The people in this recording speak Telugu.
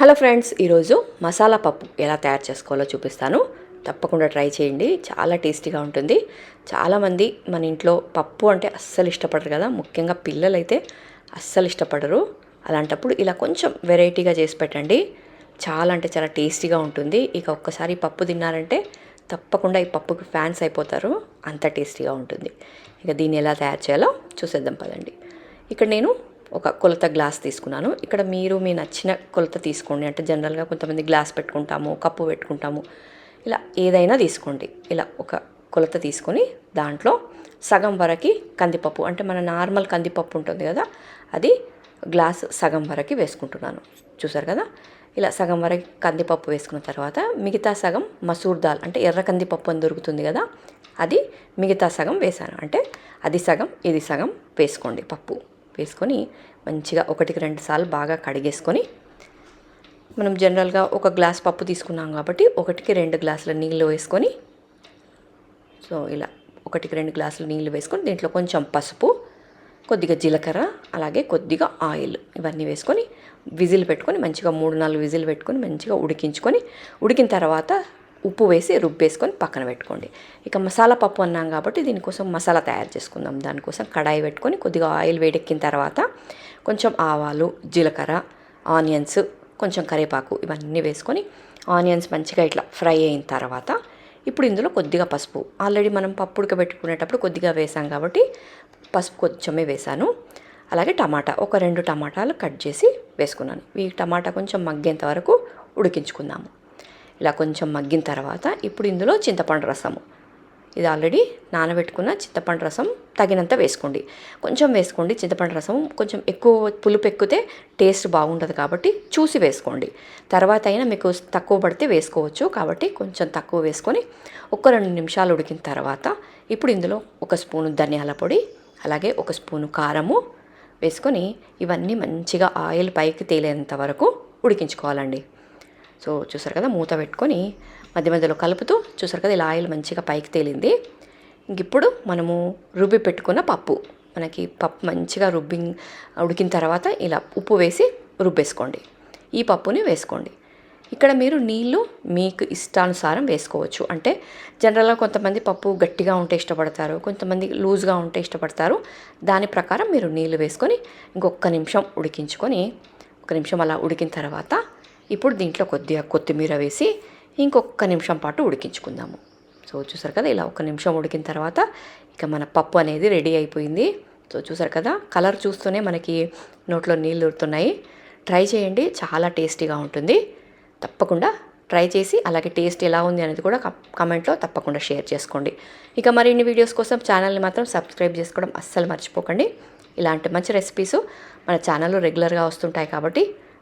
హలో ఫ్రెండ్స్ ఈరోజు మసాలా పప్పు ఎలా తయారు చేసుకోవాలో చూపిస్తాను. తప్పకుండా ట్రై చేయండి చాలా టేస్టీగా ఉంటుంది. చాలామంది మన ఇంట్లో పప్పు అంటే అస్సలు ఇష్టపడరు కదా ముఖ్యంగా పిల్లలైతే అస్సలు ఇష్టపడరు. అలాంటప్పుడు ఇలా కొంచెం వెరైటీగా చేసి పెట్టండి. చాలా అంటే చాలా టేస్టీగా ఉంటుంది. ఇక ఒక్కసారి పప్పు తిన్నారంటే తప్పకుండా ఈ పప్పుకి ఫ్యాన్స్ అయిపోతారు అంత టేస్టీగా ఉంటుంది. ఇక దీన్ని ఎలా తయారు చేయాలో చూసేద్దాం పదండి. ఇక్కడ నేను ఒక కొలత గ్లాస్ తీసుకున్నాను. ఇక్కడ మీరు మీ నచ్చిన కొలత తీసుకోండి. అంటే జనరల్గా కొంతమంది గ్లాస్ పెట్టుకుంటాము కప్పు పెట్టుకుంటాము. ఇలా ఏదైనా తీసుకోండి. ఇలా ఒక కొలత తీసుకొని దాంట్లో సగం వరకు కందిపప్పు అంటే మన నార్మల్ కందిపప్పు ఉంటుంది కదా అది గ్లాస్ సగం వరకు వేసుకుంటున్నాను. చూసారు కదా? ఇలా సగం వరకు కందిపప్పు వేసుకున్న తర్వాత మిగతా సగం మసూర్ దాల్ అంటే ఎర్ర కందిపప్పు అని దొరుకుతుంది కదా అది మిగతా సగం వేసాను. అంటే అది సగం ఇది సగం వేసుకోండి పప్పు. వేసుకొని మంచిగా ఒకటికి రెండు సార్లు బాగా కడిగేసుకొని మనం జనరల్గా ఒక గ్లాస్ పప్పు తీసుకున్నాం కాబట్టి ఒకటికి రెండు గ్లాసుల నీళ్ళు వేసుకొని సో ఇలా ఒకటికి రెండు గ్లాసులు నీళ్ళు వేసుకొని దీంట్లో కొంచెం పసుపు కొద్దిగా జీలకర్ర అలాగే కొద్దిగా ఆయిల్ ఇవన్నీ వేసుకొని విజిల్ పెట్టుకొని మంచిగా మూడు నాలుగు విజిల్ పెట్టుకొని మంచిగా ఉడికించుకొని ఉడికిన తర్వాత ఉప్పు వేసి రుబ్బేసుకొని పక్కన పెట్టుకోండి. ఇక మసాలా పప్పు అన్నాం కాబట్టి దీనికోసం మసాలా తయారు చేసుకుందాం. దానికోసం కడాయి పెట్టుకొని కొద్దిగా ఆయిల్ వేడెక్కిన తర్వాత కొంచెం ఆవాలు జీలకర్ర ఆనియన్స్ కొంచెం కరివేపాకు ఇవన్నీ వేసుకొని ఆనియన్స్ మంచిగా ఇట్లా ఫ్రై అయిన తర్వాత ఇప్పుడు ఇందులో కొద్దిగా పసుపు. ఆల్రెడీ మనం పప్పు ఉడకబెట్టుకునేటప్పుడు కొద్దిగా వేసాం కాబట్టి పసుపు కొంచెమే వేసాను. అలాగే టమాటా ఒక రెండు టమాటాలు కట్ చేసి వేసుకున్నాను. ఈ టమాటా కొంచెం మగ్గేంత వరకు ఉడికించుకుందాము. ఇలా కొంచెం మగ్గిన తర్వాత ఇప్పుడు ఇందులో చింతపండు రసము. ఇది ఆల్రెడీ నానబెట్టుకున్న చింతపండు రసం తగినంత వేసుకోండి. కొంచెం వేసుకోండి చింతపండు రసం కొంచెం ఎక్కువ పులుపు ఎక్కితే టేస్ట్ బాగుంటుంది కాబట్టి చూసి వేసుకోండి. తర్వాత అయినా మీకు తక్కువ పడితే వేసుకోవచ్చు కాబట్టి కొంచెం తక్కువ వేసుకొని ఒక రెండు నిమిషాలు ఉడికిన తర్వాత ఇప్పుడు ఇందులో ఒక స్పూను ధనియాల పొడి అలాగే ఒక స్పూను కారము వేసుకొని ఇవన్నీ మంచిగా ఆయిల్ పైకి తేలేంత వరకు ఉడికించుకోవాలండి. సో చూసారు కదా మూత పెట్టుకొని మధ్య మధ్యలో కలుపుతూ చూసారు కదా ఇలా ఆయిల్ మంచిగా పైకి తేలింది. ఇంక ఇప్పుడు మనము రుబ్బి పెట్టుకున్న పప్పు. మనకి పప్పు మంచిగా రుబ్బింగ్ ఉడికిన తర్వాత ఇలా ఉప్పు వేసి రుబ్బేసుకోండి. ఈ పప్పుని వేసుకోండి. ఇక్కడ మీరు నీళ్ళు మీకు ఇష్టానుసారం వేసుకోవచ్చు. అంటే జనరల్గా కొంతమంది పప్పు గట్టిగా ఉంటే ఇష్టపడతారు కొంతమంది లూజ్గా ఉంటే ఇష్టపడతారు. దాని ప్రకారం మీరు నీళ్ళు వేసుకొని ఇంకొక నిమిషం ఉడికించుకొని ఒక నిమిషం అలా ఉడికిన తర్వాత ఇప్పుడు దీంట్లో కొద్దిగా కొత్తిమీర వేసి ఇంకొక నిమిషం పాటు ఉడికించుకుందాము. సో చూసారు కదా ఇలా ఒక నిమిషం ఉడికిన తర్వాత ఇక మన పప్పు అనేది రెడీ అయిపోయింది. సో చూసారు కదా కలర్ చూస్తూనే మనకి నోట్లో నీళ్ళు ఊరుతున్నాయి. ట్రై చేయండి చాలా టేస్టీగా ఉంటుంది. తప్పకుండా ట్రై చేసి అలాగే టేస్ట్ ఎలా ఉంది అనేది కూడా కమెంట్లో తప్పకుండా షేర్ చేసుకోండి. ఇక మరిన్ని వీడియోస్ కోసం ఛానల్ని మాత్రం సబ్స్క్రైబ్ చేసుకోవడం అస్సలు మర్చిపోకండి. ఇలాంటి మంచి రెసిపీస్ మన ఛానల్లో రెగ్యులర్గా వస్తుంటాయి కాబట్టి